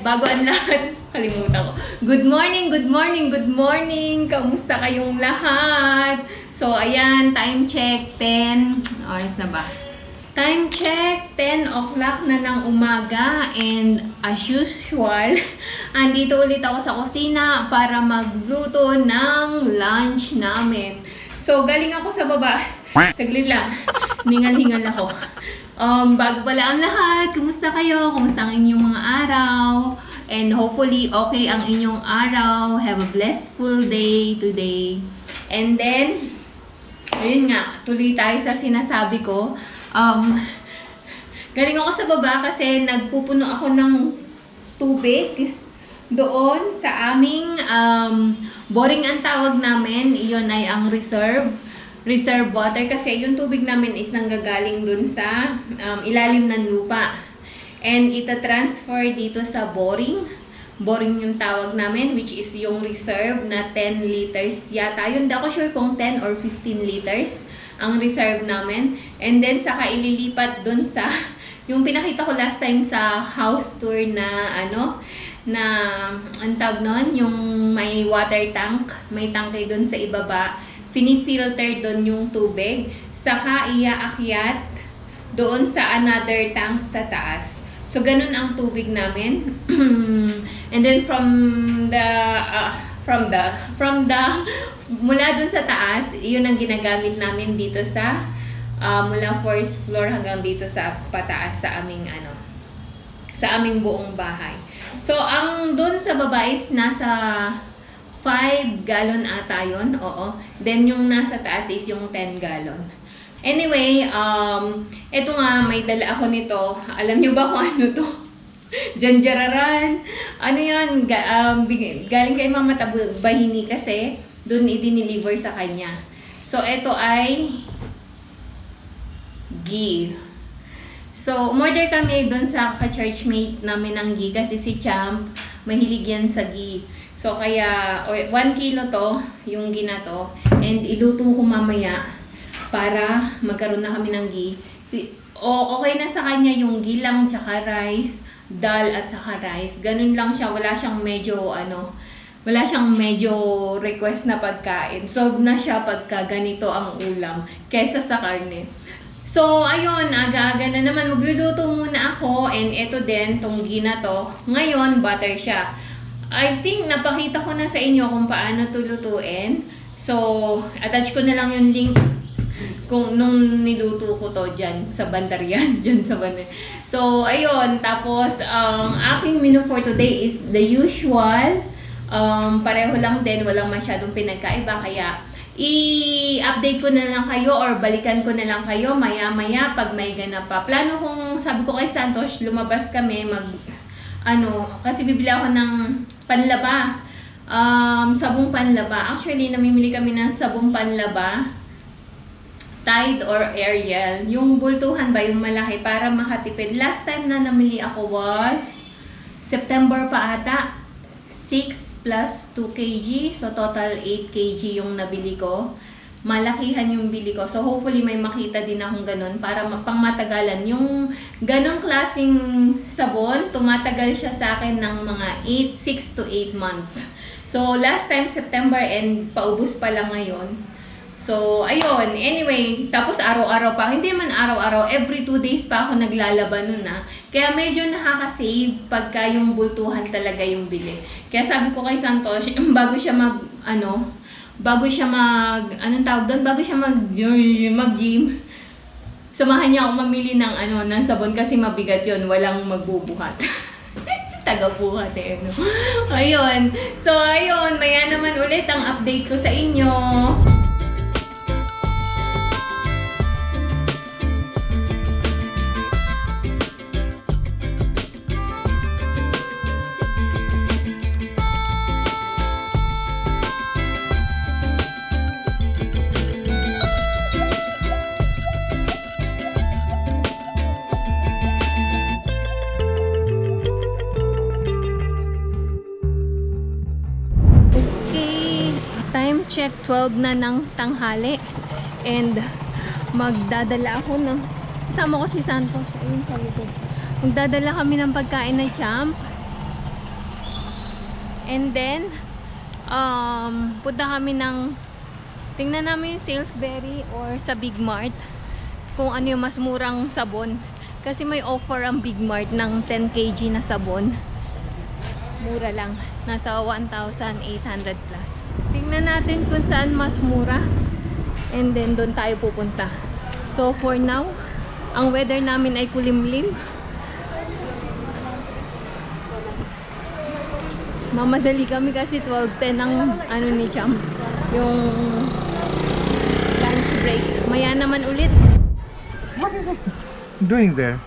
bago ang lahat. Kalimutan ko. Good morning, good morning, good morning. Kamusta kayong lahat? So, ayan, time check, 10. Oras na ba? Time check, 10 o'clock na ng umaga and as usual, andito ulit ako sa kusina para magluto ng lunch namin. So, galing ako sa baba. Saglit lang. Hingal-hingal ako. Um, bago pala ang lahat, kumusta kayo? Kumusta ang inyong mga araw? And hopefully, okay ang inyong araw. Have a blissful day today. And then, ayun nga, tuloy tayo sa sinasabi ko. Um, galing ako sa baba kasi nagpupuno ako ng tubig doon sa aming um, boring ang tawag namin. Iyon ay ang reserve reserve water kasi yung tubig namin is nanggagaling dun sa um, ilalim ng lupa. And ita-transfer dito sa boring. Boring yung tawag namin which is yung reserve na 10 liters yata. Yun, di ako sure kung 10 or 15 liters ang reserve namin. And then saka ililipat dun sa yung pinakita ko last time sa house tour na ano na ang tawag nun, yung may water tank, may tangke dun sa ibaba finifilter doon yung tubig, saka iaakyat doon sa another tank sa taas. So, ganun ang tubig namin. And then from the, uh, from the, from the, mula doon sa taas, yun ang ginagamit namin dito sa, uh, mula first floor hanggang dito sa pataas sa aming ano, sa aming buong bahay. So, ang doon sa baba is nasa 5 gallon ata yun, oo. Then yung nasa taas is yung 10 gallon. Anyway, um, eto nga, may dala ako nito. Alam niyo ba kung ano to? Janjararan. Ano yan? Ga, um, galing kay Mama Bahini kasi doon i-deliver sa kanya. So, eto ay ghee. So, umorder kami doon sa ka-churchmate namin ng ghee kasi si Champ, mahilig yan sa ghee. So, kaya, 1 kilo to, yung ginato. And iluto ko mamaya para magkaroon na kami ng ghee. Si, o, okay na sa kanya yung ghee lang, tsaka rice, dal at saka rice. Ganun lang siya, wala siyang medyo, ano, wala siyang medyo request na pagkain. So, na siya pagka ganito ang ulam, kesa sa karne. So, ayun, aga-aga na naman. Magluluto muna ako. And ito din, tong ghee na to. Ngayon, butter siya. I think napakita ko na sa inyo kung paano to lutuin. So, attach ko na lang yung link kung nung niluto ko to dyan sa bandarian, dyan sa bandar. So, ayun. Tapos, ang aking menu for today is the usual. Um, pareho lang din, walang masyadong pinagkaiba. Kaya, i-update ko na lang kayo or balikan ko na lang kayo maya-maya pag may ganap pa. Plano kong, sabi ko kay Santos, lumabas kami, mag, ano, kasi bibili ako ng panlaba. Um, sabong panlaba. Actually, namimili kami ng sabong panlaba. Tide or Ariel. Yung bultuhan ba, yung malaki, para makatipid. Last time na namili ako was September pa ata. 6 plus 2 kg. So, total 8 kg yung nabili ko. Malakihan yung bili ko. So, hopefully may makita din akong ganun para ma- pang matagalan. Yung ganong klaseng sabon, tumatagal siya sa akin ng mga 8, 6 to 8 months. So, last time September and paubos pa lang ngayon. So, ayun. Anyway, tapos araw-araw pa. Hindi man araw-araw. Every two days pa ako naglalaban nun ah. Kaya medyo nakaka-save pagka yung bultuhan talaga yung bili. Kaya sabi ko kay Santos, bago siya mag, ano, bago siya mag, anong tawag doon? Bago siya mag, mag-gym, samahan niya ako mamili ng, ano, ng sabon kasi mabigat yon Walang magbubuhat. Tagabuhat eh, no? Ayun. So, ayun. Maya naman ulit ang update ko sa inyo. 12 na ng tanghali and magdadala ako ng kasama ko si Santos ayun sa likod Magdadala kami ng pagkain na champ. And then, um, punta kami ng, tingnan namin yung Salisbury or sa Big Mart kung ano yung mas murang sabon. Kasi may offer ang Big Mart ng 10 kg na sabon. Mura lang. Nasa 1,800 plus. Tingnan natin kung saan mas mura. And then, doon tayo pupunta. So, for now, ang weather namin ay kulimlim. Mamadali kami kasi 12.10 ang ano ni Cham. Yung lunch break. Maya naman ulit. What is it doing there?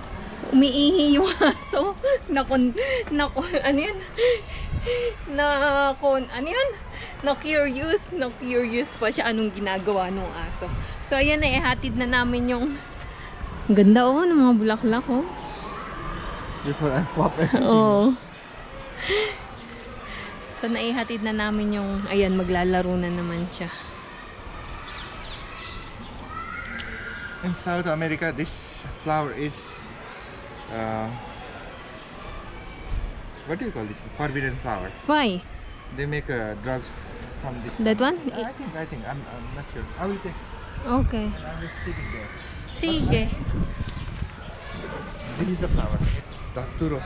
Umiihi yung aso. Nakon, nakon, ano yun? Na, kon, ano yun? Na curious, na curious pa siya anong ginagawa ng aso. So, ayan na, ihatid na namin yung ganda oh, ng mga bulaklak oh. Before I pop. Oo. So, naihatid na namin yung, ayan, maglalaro na naman siya. In South America, this flower is. Uh, what do you call this? Forbidden flower. Why? They make uh, drugs from this. That one? I think. I think. I'm, I'm not sure. I will check. Okay. I'm just sitting there. Sige. This is the flower. Daturo.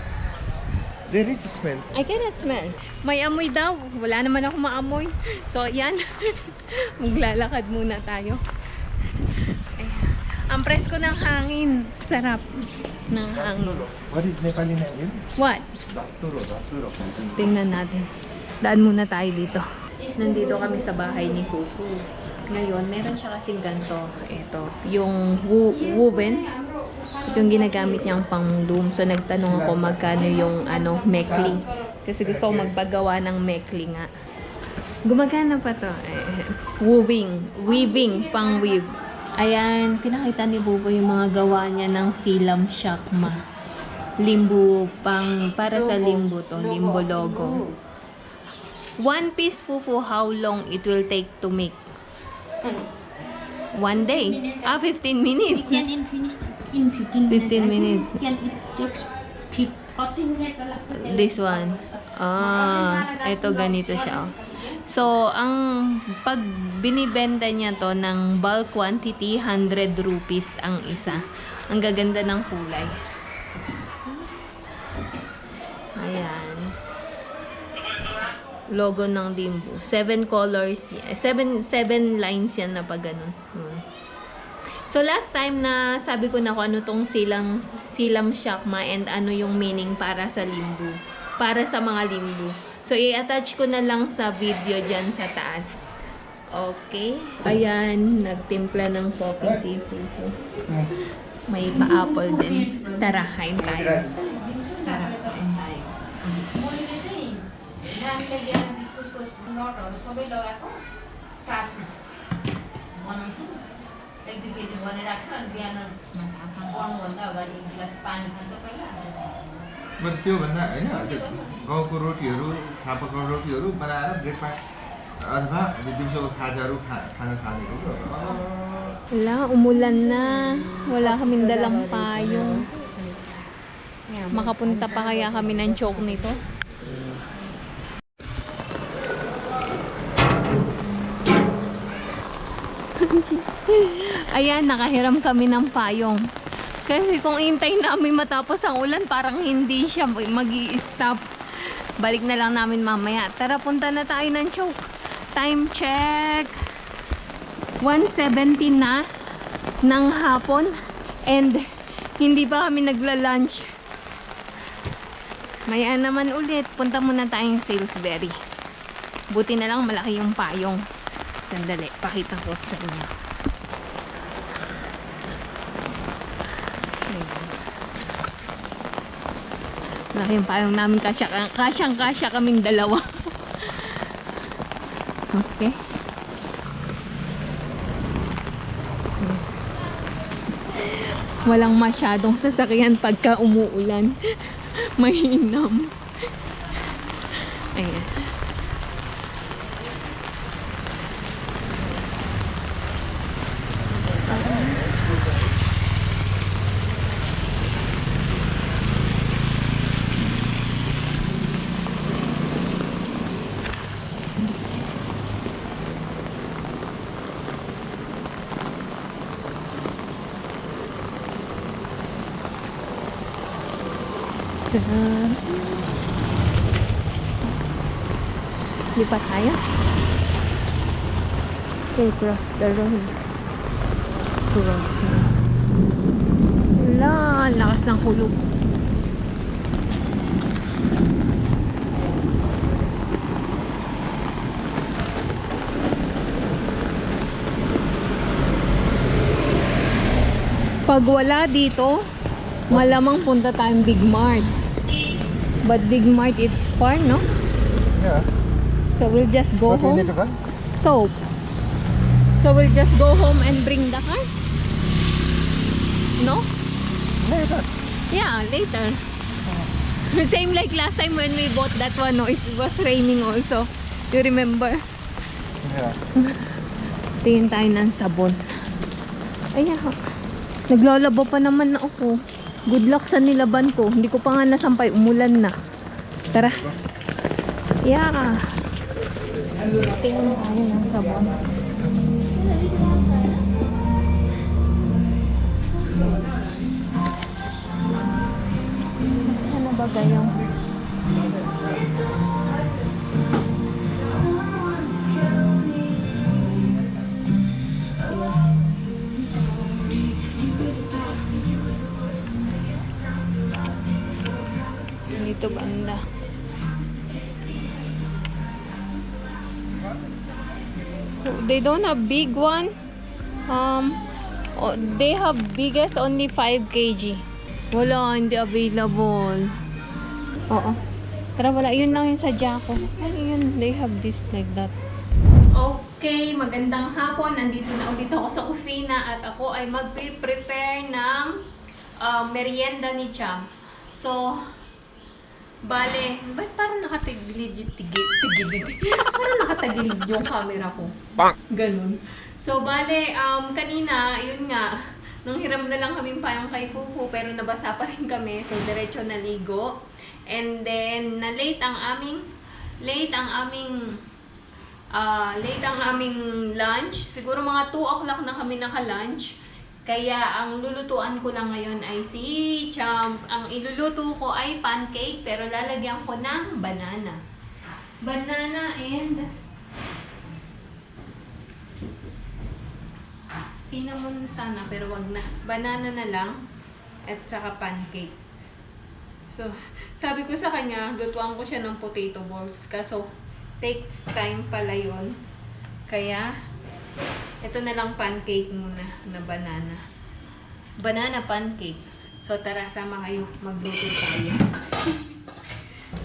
They rich smell. I cannot smell. May amoy daw. Wala naman ako maamoy. So, yan. Maglalakad muna tayo. Ayan. Ang presko ng hangin. Sarap ng hangin. What is Nepali name? yun? What? Daturo. Daturo. Tingnan natin. Daan muna tayo dito. Nandito kami sa bahay ni Fufu. Ngayon, meron siya kasing ganito. Ito. Yung wo- woven. Ito yung ginagamit niyang pang-loom. So, nagtanong ako magkano yung ano, mekli. Kasi gusto ko magpagawa ng mekli nga. Gumagana pa to. Eh, weaving. Weaving. Pang-weave. Ayan, pinakita ni Bubo yung mga gawa niya ng silam shakma. Limbo pang para sa limbo to, limbo logo. One piece fufu, how long it will take to make? One day. Ah, 15 minutes. can in finish in 15 minutes. 15 minutes. Can it takes fif- 40 minutes wala. This one. Ah, ito ganito siya. oh. So, ang pag binibenta niya to ng bulk quantity, 100 rupees ang isa. Ang gaganda ng kulay. Ayan. Logo ng Dimbu. Seven colors. y- Seven, seven lines yan na pag ganun. Hmm. So last time na sabi ko na kung ano tong silang silam shakma and ano yung meaning para sa limbu. Para sa mga limbu. So i-attach ko na lang sa video dyan sa taas. Okay. Ayan, nagtimpla ng coffee si Fufu. May pa-apple din. Tara, kain tayo. Tara, नानीले बिहान बिस्कुटको नटहरू सबै लगाएको साथमा बनाउँछु एक दुई केजी बनाइरहेको छु अनि बिहान पढ्नुभन्दा अगाडि एक गिलास पानी खान्छ पहिला बरु त्योभन्दा होइन त्यो गाउँको रोटीहरू थापाको रोटीहरू बनाएर ब्रेकफास्ट अथवा दिउँसोको खाजाहरू खा खान थाल्ने हो Wala, umulan na. Wala kaming dalang payong. Makapunta pa kaya kami ng choke nito? Ayan, nakahiram kami ng payong. Kasi kung intay namin matapos ang ulan, parang hindi siya mag stop Balik na lang namin mamaya. Tara, punta na tayo ng choke. Time check. 1.70 na ng hapon and hindi pa kami nagla-lunch. Maya naman ulit, punta muna tayong Salisbury. Buti na lang malaki yung payong. Sandali, pakita ko sa inyo. Malaki yung payong namin, kasya, kasyang kasya kaming dalawa. okay. Walang masyadong sasakyan pagka umuulan. Mahinam. Tadaan. Di pa tayo? Okay, cross the road. Crossing. Wala, ang lakas ng hulog. Pag wala dito, malamang punta tayong Big Mart. But Big Mart, it's far, no? Yeah. So we'll just go What home. buy? Soap. So we'll just go home and bring the car? No? Later. Yeah, later. Same like last time when we bought that one, no? It was raining also. You remember? Yeah. Tingin tayo ng sabon. Ay, ah. Naglalaba pa naman na ako. Good luck sa nilaban ko. Hindi ko pa nga nasampay. Umulan na. Tara. Yeah. Tingin tayo ng sabon. Sana ba gayong? Dito banda. They don't have big one. Um, they have biggest only 5 kg. Wala, hindi available. Oo. Tara, wala. Yun lang yung sa Jaco. Ano yun? They have this like that. Okay, magandang hapon. Nandito na ulit ako sa kusina at ako ay magpe-prepare ng uh, merienda ni Cham. So, bale, ba't parang nakatigilid yung tigil, tigilid? parang nakatagilid yung camera ko. Ganun. So, bale, um, kanina, yun nga, nang hiram na lang kaming payong kay Fufu, pero nabasa pa rin kami, so diretso naligo. And then, na-late ang aming, late ang aming, ah, late ang aming lunch. Siguro mga 2 o'clock na kami naka-lunch. Kaya ang lulutuan ko lang ngayon ay si champ. Ang iluluto ko ay pancake, pero lalagyan ko ng banana. Banana and cinnamon sana pero wag na. Banana na lang at saka pancake. So, sabi ko sa kanya, lutuan ko siya ng potato balls. Kaso, takes time pala yon Kaya, ito na lang pancake muna na banana. Banana pancake. So, tara, sama kayo. Magluto tayo.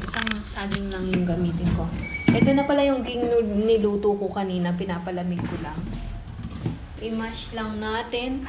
Isang saging lang yung gamitin ko. Ito na pala yung ging niluto ko kanina. Pinapalamig ko lang. I-mash lang natin.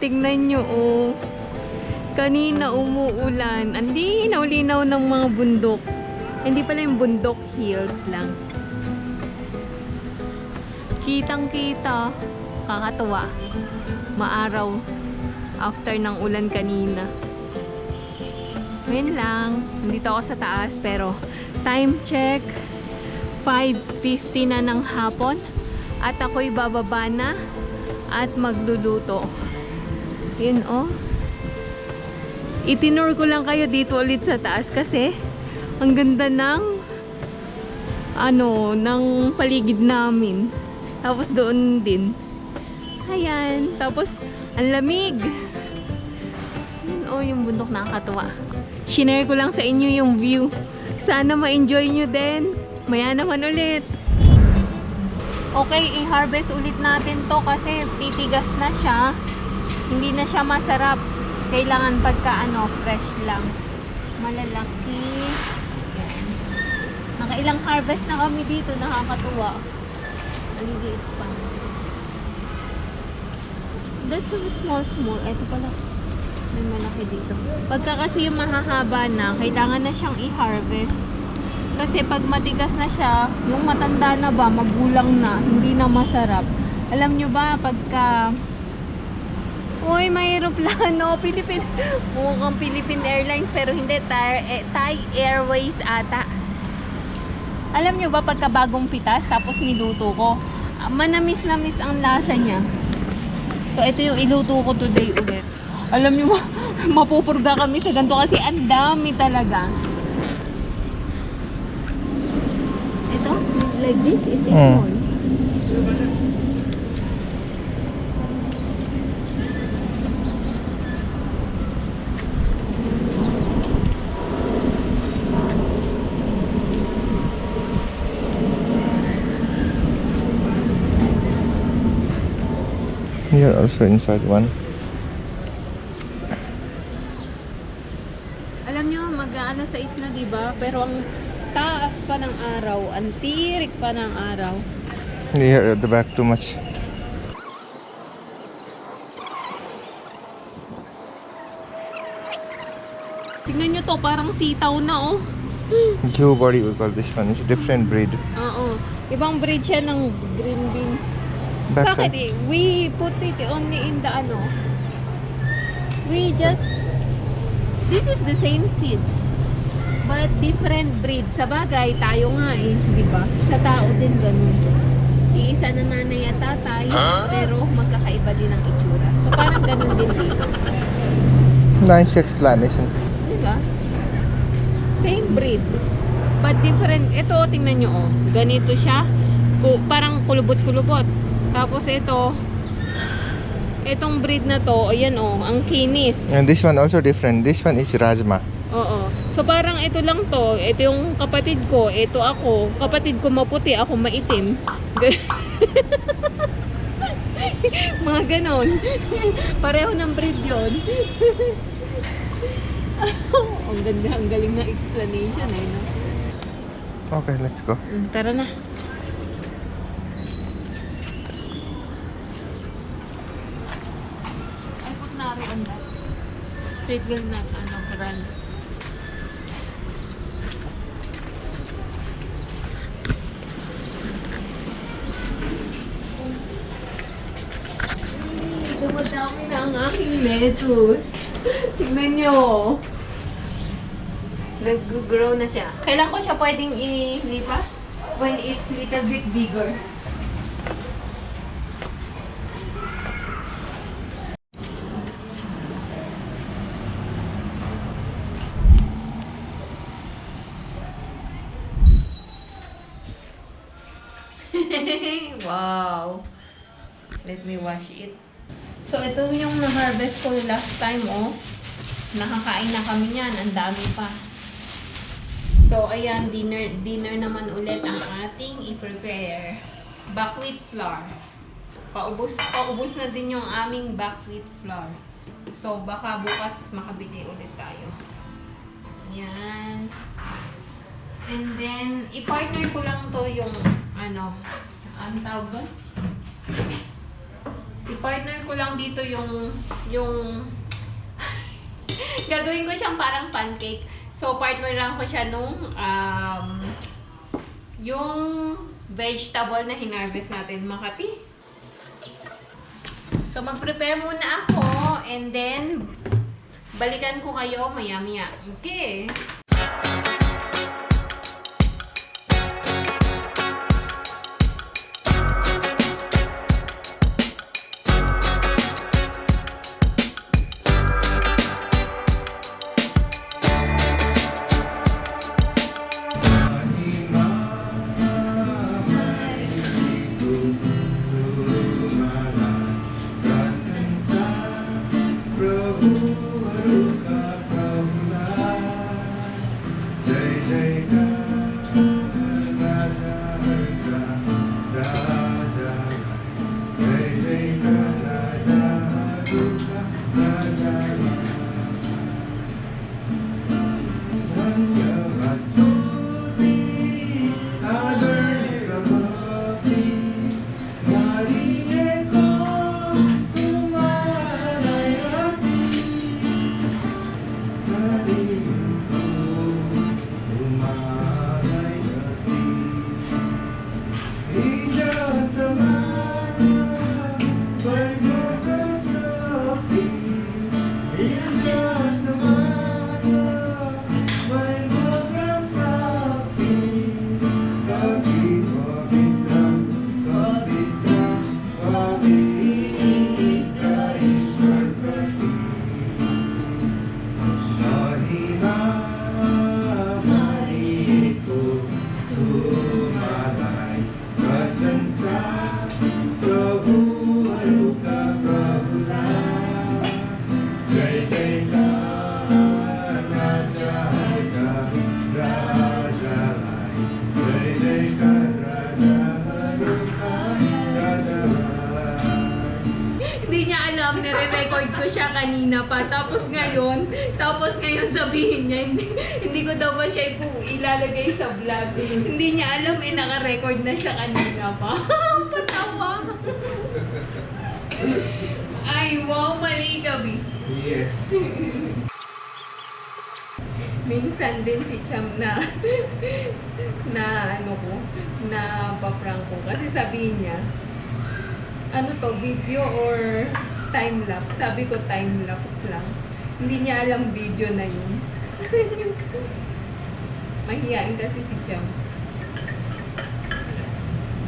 Tingnan nyo, oh. Kanina umuulan. Ang linaw-linaw ng mga bundok. Hindi pala yung bundok hills lang. Kitang-kita. Kakatuwa. Maaraw. After ng ulan kanina. Ngayon lang. Nandito ako sa taas pero time check. 5.50 na ng hapon. At ako'y bababa na at magluluto. Yun oh. Itinur ko lang kayo dito ulit sa taas kasi ang ganda ng ano, ng paligid namin. Tapos doon din. Ayan. Tapos, ang lamig. Yun oh, yung bundok nakakatuwa. Shinare ko lang sa inyo yung view. Sana ma-enjoy nyo din. Maya naman ulit. Okay, i-harvest ulit natin to kasi titigas na siya. Hindi na siya masarap. Kailangan pagka ano, fresh lang. Malalaki. Yan. Nakailang harvest na kami dito, nakakatuwa. Maliliit pa. That's so small, small. Ito pala. May malaki dito. Pagka kasi yung mahahaba na, kailangan na siyang i-harvest. Kasi pag matigas na siya, yung matanda na ba, magulang na, hindi na masarap. Alam nyo ba, pagka Uy, may aeroplano. Philippine. Mukhang Philippine Airlines pero hindi. Thai, eh, Thai Airways ata. Alam nyo ba pagka bagong pitas tapos niluto ko, ah, manamis-namis ang lasa niya. So, ito yung iluto ko today ulit. Alam nyo, ma- mapupurga kami sa ganito kasi ang dami talaga. Ito, like this, it's Hmm. small. Here also inside one. Alam nyo, mag-aano sa isna, di ba? Pero ang taas pa ng araw, ang tirik pa ng araw. Here at the back too much. Tingnan nyo to, parang sitaw na oh. Jew body we call this one. It's a different breed. Oo. Ibang breed siya ng green beans. Backside. Bakit eh? We put it only in the ano. We just... This is the same seed. But different breed. Sa bagay, tayo nga eh. Di ba? Sa tao din ganun. Iisa na nanay at tatay. Pero magkakaiba din ang itsura. So parang ganun din dito. Nice explanation. Di ba? Same breed. But different. Ito, tingnan nyo oh. Ganito siya. Ku- parang kulubot-kulubot. Tapos ito, itong breed na to, ayan oh, ang kinis. And this one also different. This one is Rajma. Oo. So parang ito lang to, ito yung kapatid ko, ito ako. Kapatid ko maputi, ako maitim. Mga ganon. Pareho ng breed yon. ang ganda, ang galing na explanation eh. No? Okay, let's go. Mm, Tara na. I put nari on that. It will not, ano, run. Dumadami na ang aking lettuce. Tignan nyo. Nag-grow na siya. Kailan ko siya pwedeng ilipa? When it's little bit bigger. Wash it. So, ito yung na-harvest ko last time, oh. Nakakain na kami niyan. Ang dami pa. So, ayan, dinner, dinner naman ulit ang ating i-prepare. Buckwheat flour. Paubos, paubos na din yung aming buckwheat flour. So, baka bukas makabili ulit tayo. Yan. And then, i-partner ko lang to yung, ano, ang tawag doon? I-partner ko lang dito yung, yung, gagawin ko siyang parang pancake. So, partner lang ko siya nung, um, yung vegetable na hinarvest natin, Makati. So, mag-prepare muna ako and then, balikan ko kayo maya-maya. Okay. Ngayon sabihin niya, hindi, hindi ko daw ba siya ipu ilalagay sa vlog. Hindi niya alam eh, naka-record na siya kanina pa. Patawa. Ay, wow, mali kami. Yes. Minsan din si Cham na na ano ko, na paprank ko. Kasi sabihin niya, ano to, video or time lapse? Sabi ko time lapse lang. Hindi niya alam video na yun. Mahihain kasi si Cham.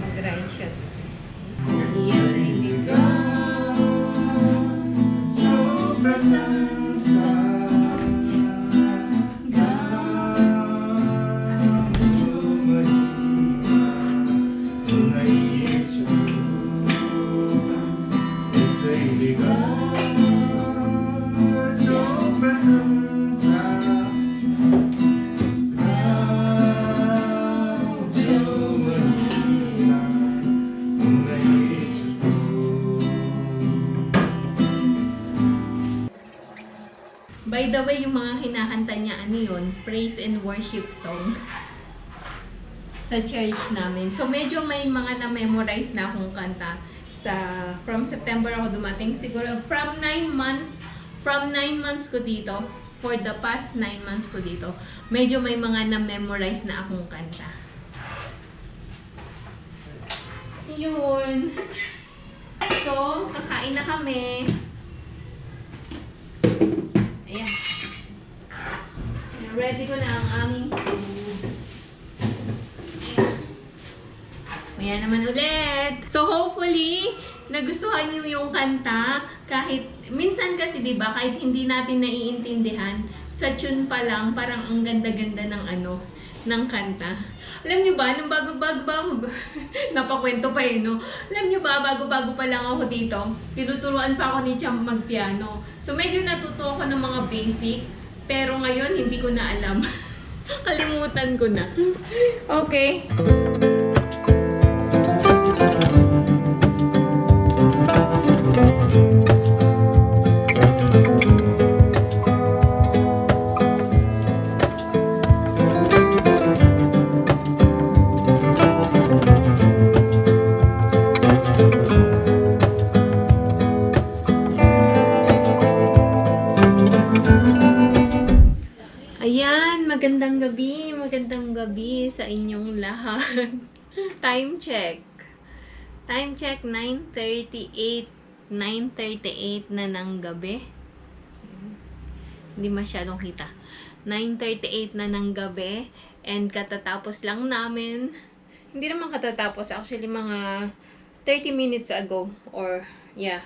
Mag-ride siya. Yes, worship song. sa church namin. So, medyo may mga na-memorize na akong kanta. Sa, from September ako dumating. Siguro, from 9 months, from 9 months ko dito, for the past 9 months ko dito, medyo may mga na-memorize na akong kanta. Yun. So, kakain na kami. Ayan. Ready ko na ang aming food. Ayan naman ulit. So hopefully, nagustuhan niyo yung kanta. Kahit, minsan kasi 'di ba kahit hindi natin naiintindihan, sa tune pa lang, parang ang ganda-ganda ng ano, ng kanta. Alam niyo ba, nung bago-bago ba napakwento pa eh, no? Alam niyo ba, bago-bago pa lang ako dito, tinuturuan pa ako ni Cham magpiano. So medyo natuto ako ng mga basic, pero ngayon hindi ko na alam. Kalimutan ko na. Okay. Time check. Time check, 9.38, 9.38 na ng gabi. Hindi masyadong kita. 9.38 na ng gabi, and katatapos lang namin. Hindi naman katatapos, actually mga 30 minutes ago, or yeah,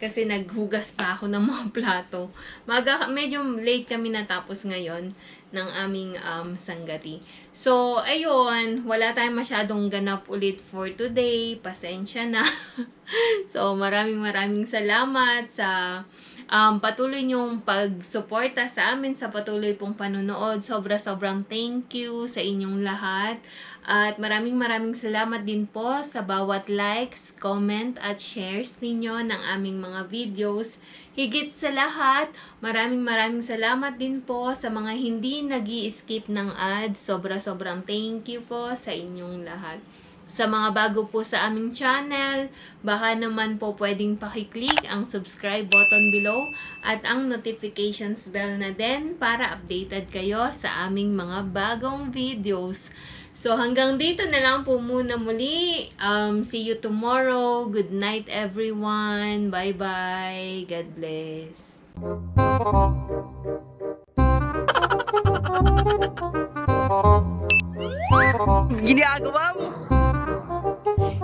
kasi naghugas pa ako ng mga plato. Maga, medyo late kami natapos ngayon ng aming um, sanggati. So, ayun, wala tayong masyadong ganap ulit for today. Pasensya na. so, maraming maraming salamat sa um, patuloy niyong pagsuporta sa amin, sa patuloy pong panunood. Sobra-sobrang thank you sa inyong lahat. At maraming maraming salamat din po sa bawat likes, comment at shares ninyo ng aming mga videos. Higit sa lahat, maraming maraming salamat din po sa mga hindi nag skip ng ads. Sobra-sobrang thank you po sa inyong lahat. Sa mga bago po sa aming channel, baka naman po pwedeng pakiclick ang subscribe button below at ang notifications bell na din para updated kayo sa aming mga bagong videos. So hanggang dito na lang po muna muli. Um, see you tomorrow. Good night everyone. Bye-bye. God bless.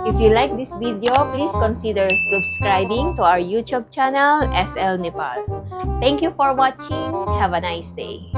If you like this video, please consider subscribing to our YouTube channel, SL Nepal. Thank you for watching. Have a nice day.